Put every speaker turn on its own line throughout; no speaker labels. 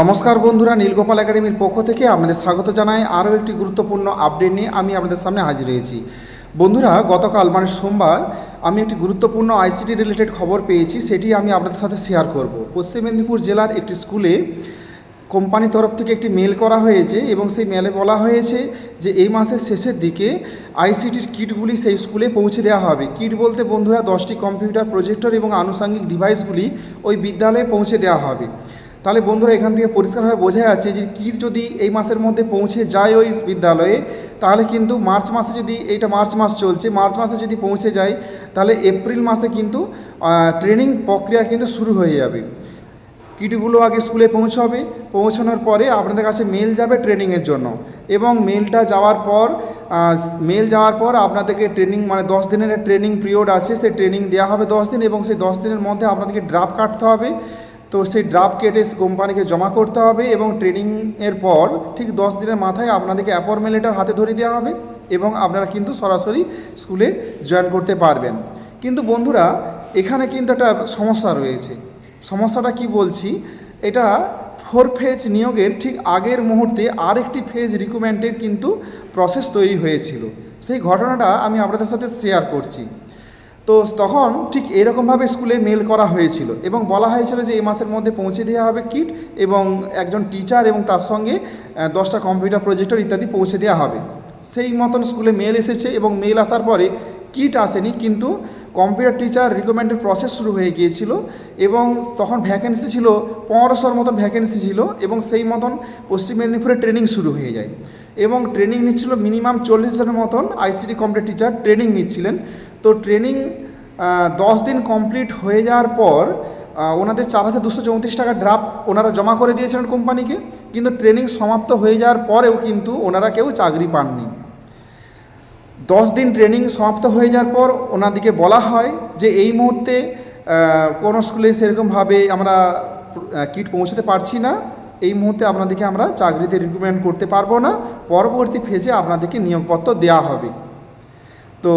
নমস্কার বন্ধুরা, নীলগোপাল একাডেমির পক্ষ থেকে আপনাদের স্বাগত জানাই। আরও একটি গুরুত্বপূর্ণ আপডেট নিয়ে আমি আপনাদের সামনে হাজির হয়েছি। বন্ধুরা, গতকাল মানে সোমবার, আমি একটি গুরুত্বপূর্ণ আইসিটি রিলেটেড খবর পেয়েছি, সেটি আমি আপনাদের সাথে শেয়ার করব। পশ্চিম মেদিনীপুর জেলার একটি স্কুলে কোম্পানির তরফ থেকে একটি মেল করা হয়েছে এবং সেই মেলে বলা হয়েছে যে, এই মাসের শেষের দিকে আইসিটির কিটগুলি সেই স্কুলে পৌঁছে দেওয়া হবে। কিট বলতে, বন্ধুরা, দশটি কম্পিউটার প্রজেক্টর এবং আনুষঙ্গিক ডিভাইসগুলি ওই বিদ্যালয়ে পৌঁছে দেওয়া হবে। তাহলে বন্ধুরা এখান থেকে পরিষ্কারভাবে বোঝা যাচ্ছে যে কিট যদি এই মাসের মধ্যে পৌঁছে যায় ওই বিদ্যালয়ে, তাহলে কিন্তু মার্চ মাসে যদি এইটা মার্চ মাস চলছে, মার্চ মাসে যদি পৌঁছে যায়, তাহলে এপ্রিল মাসে কিন্তু ট্রেনিং প্রক্রিয়া কিন্তু শুরু হয়ে যাবে। কিটগুলো আগে স্কুলে পৌঁছাবে, পৌঁছানোর পরে আপনাদের কাছে মেল যাবে ট্রেনিংয়ের জন্য। এবং মেলটা যাওয়ার পর মেল যাওয়ার পর আপনাদেরকে ট্রেনিং মানে দশ দিনের ট্রেনিং পিরিয়ড আছে, সেই ট্রেনিং দেওয়া হবে দশ দিন এবং সেই দশ দিনের মধ্যে আপনাদেরকে ড্রাফট কাটতে হবে। তো সেই ড্রাফট কেটে কোম্পানিকে জমা করতে হবে এবং ট্রেনিংয়ের পর ঠিক দশ দিনের মাথায় আপনাদেরকে অ্যাপয়েন্টমেন্ট লেটার হাতে ধরে দেওয়া হবে এবং আপনারা কিন্তু সরাসরি স্কুলে জয়েন করতে পারবেন। কিন্তু বন্ধুরা, এখানে কিন্তু একটা সমস্যা রয়েছে। সমস্যাটা কি বলছি? এটা ফোর ফেজ নিয়োগের ঠিক আগের মুহূর্তে আরেকটি ফেজ রিক্রুটমেন্টের কিন্তু প্রসেস তৈরি হয়েছিল। সেই ঘটনাটা আমি আপনাদের সাথে শেয়ার করছি। তো তখন ঠিক এরকমভাবে স্কুলে মেল করা হয়েছিল এবং বলা হয়েছিল যে এই মাসের মধ্যে পৌঁছে দেওয়া হবে কিট এবং একজন টিচার এবং তার সঙ্গে দশটা কম্পিউটার প্রজেক্টর ইত্যাদি পৌঁছে দেওয়া হবে। সেই মতন স্কুলে মেল এসেছে এবং মেল আসার পরে কিট আসেনি কিন্তু কম্পিউটার টিচার রিকমেন্ডের প্রসেস শুরু হয়ে গিয়েছিল এবং তখন ভ্যাকেন্সি ছিল পনেরোশোর মতন ভ্যাকেন্সি ছিল এবং সেই মতন পশ্চিম মেদিনীপুরে ট্রেনিং শুরু হয়ে যায়। এবং ট্রেনিং নিচ্ছিল মিনিমাম চল্লিশ জনের মতন আইসিটি কম্পিউটার টিচার ট্রেনিং নিচ্ছিলেন। তো ট্রেনিং দশ দিন কমপ্লিট হয়ে যাওয়ার পর ওনাদের চার হাজার দুশো চৌত্রিশ টাকা ড্রাফট ওনারা জমা করে দিয়েছিলেন কোম্পানিকে কিন্তু ট্রেনিং সমাপ্ত হয়ে যাওয়ার পরেও কিন্তু ওনারা কেউ চাকরি পাননি। দশ দিন ট্রেনিং সমাপ্ত হয়ে যাওয়ার পর ওনাদিকে বলা হয় যে, এই মুহূর্তে কোনো স্কুলে সেরকমভাবে আমরা কিট পৌঁছতে পারছি না। এই মুহূর্তে আপনাদেরকে আমরা চাকরিতে রিক্রুটমেন্ট করতে পারব না। পরবর্তী ফেজে আপনাদেরকে নিয়োগপত্র দেওয়া হবে। তো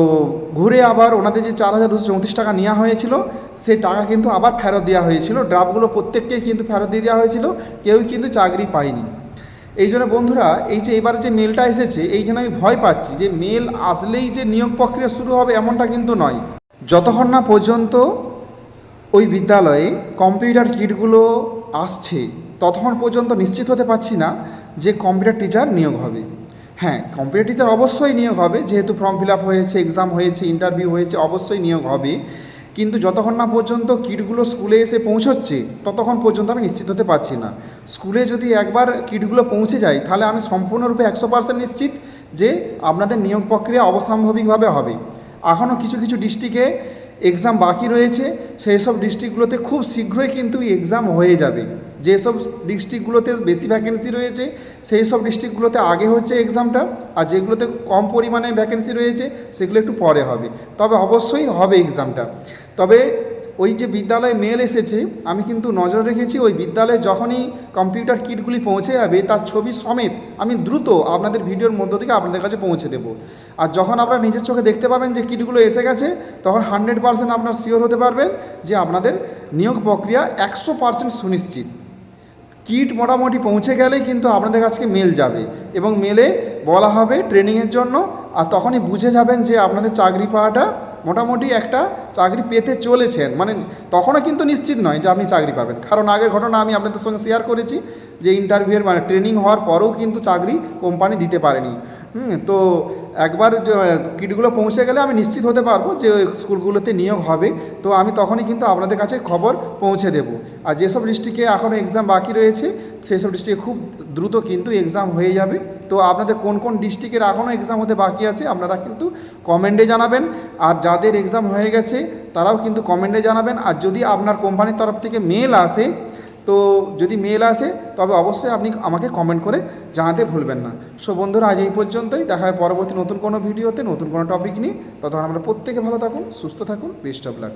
ঘুরে আবার ওনাদের যে চার হাজার দুশো চৌত্রিশ টাকা নেওয়া হয়েছিল, সেই টাকা কিন্তু আবার ফেরত দেওয়া হয়েছিল। ড্রাফটগুলো প্রত্যেককেই কিন্তু ফেরত দিয়ে দেওয়া হয়েছিল, কেউই কিন্তু চাকরি পায়নি। এই জন্য বন্ধুরা, এই যে এবার যে মেলটা এসেছে এই জন্য আমি ভয় পাচ্ছি যে মেল আসলেই যে নিয়োগ প্রক্রিয়া শুরু হবে এমনটা কিন্তু নয়। যতক্ষণ না পর্যন্ত ওই বিদ্যালয়ে কম্পিউটার কিটগুলো আসছে, ততক্ষণ পর্যন্ত নিশ্চিত হতে পারছি না যে কম্পিউটার টিচার নিয়োগ হবে। হ্যাঁ কম্পিউটার টিচার অবশ্যই নিয়োগ হবে। যেহেতু ফর্ম ফিল আপ হয়েছে এক্সাম হয়েছে ইন্টারভিউ হয়েছে, অবশ্যই নিয়োগ হবে। কিন্তু যতক্ষণ না পর্যন্ত কিটগুলো স্কুলে এসে পৌঁছচ্ছে, ততক্ষণ পর্যন্ত আমি নিশ্চিত হতে পারছি না। স্কুলে যদি একবার কিটগুলো পৌঁছে যায়, তাহলে আমি সম্পূর্ণরূপে একশো পার্সেন্ট নিশ্চিত যে আপনাদের নিয়োগ প্রক্রিয়া অবসাম্ভাবিকভাবে হবে। এখনও কিছু কিছু ডিস্ট্রিক্টে এক্সাম বাকি রয়েছে। সেই সব ডিস্ট্রিক্টগুলোতে খুব শীঘ্রই কিন্তু এক্সাম হয়ে যাবে। যেসব ডিস্ট্রিক্টগুলোতে বেশি ভ্যাকেন্সি রয়েছে, সেই সব ডিস্ট্রিক্টগুলোতে আগে হচ্ছে এক্সামটা আর যেগুলোতে কম পরিমাণে ভ্যাকেন্সি রয়েছে, সেগুলো একটু পরে হবে। তবে অবশ্যই হবে এক্সামটা তবে ওই যে বিদ্যালয়ে মেল এসেছে, আমি কিন্তু নজর রেখেছি, ওই বিদ্যালয়ে যখনই কম্পিউটার কিটগুলি পৌঁছে যাবে, তার ছবি সমেত আমি দ্রুত আপনাদের ভিডিওর মধ্য থেকে আপনাদের কাছে পৌঁছে দেবো। আর যখন আপনারা নিজের চোখে দেখতে পাবেন যে কিটগুলো এসে গেছে, তখন হান্ড্রেড পার্সেন্ট আপনার শিওর হতে পারবেন যে আপনাদের নিয়োগ প্রক্রিয়া একশো পার্সেন্ট সুনিশ্চিত। কিট মোটামুটি পৌঁছে গেলেই কিন্তু আপনাদের কাছে মেল যাবে এবং মেলে বলা হবে ট্রেনিংয়ের জন্য আর তখনই বুঝে যাবেন যে আপনাদের চাকরি পাওয়াটা মোটামুটি একটা চাকরি পেতে চলেছেন। মানে তখনও কিন্তু নিশ্চিত নয় যে আপনি চাকরি পাবেন। কারণ আগের ঘটনা আমি আপনাদের সঙ্গে শেয়ার করেছি যে ইন্টারভিউয়ের মানে ট্রেনিং হওয়ার পরেও কিন্তু চাকরি কোম্পানি দিতে পারেনি। হুম, তো একবার কিটগুলো পৌঁছে গেলে আমি নিশ্চিত হতে পারব যে, ওই স্কুলগুলোতে নিয়োগ হবে। তো আমি তখনই কিন্তু আপনাদের কাছে খবর পৌঁছে দেব। আর যেসব ডিস্ট্রিক্টে এখনও এক্সাম বাকি রয়েছে সেই সব ডিস্ট্রিক্টে খুব দ্রুত কিন্তু এক্সাম হয়ে যাবে। তো আপনাদের কোন কোন ডিস্ট্রিক্টের এখনও এক্সাম হতে বাকি আছে, আপনারা কিন্তু কমেন্টে জানাবেন। আর যাদের এক্সাম হয়ে গেছে, তারাও কিন্তু কমেন্টে জানাবেন। আর যদি আপনার কোম্পানির তরফ থেকে মেল আসে তো যদি মেল আসে, তবে অবশ্যই আপনি আমাকে কমেন্ট করে জানাতে ভুলবেন না। সো বন্ধুরা, আজ এই পর্যন্তই। দেখা হয় পরবর্তী নতুন কোনো ভিডিওতে নতুন কোনো টপিক নিয়ে। ততক্ষণ আমরা প্রত্যেকে ভালো থাকুন, সুস্থ থাকুন বেস্ট অফ লাক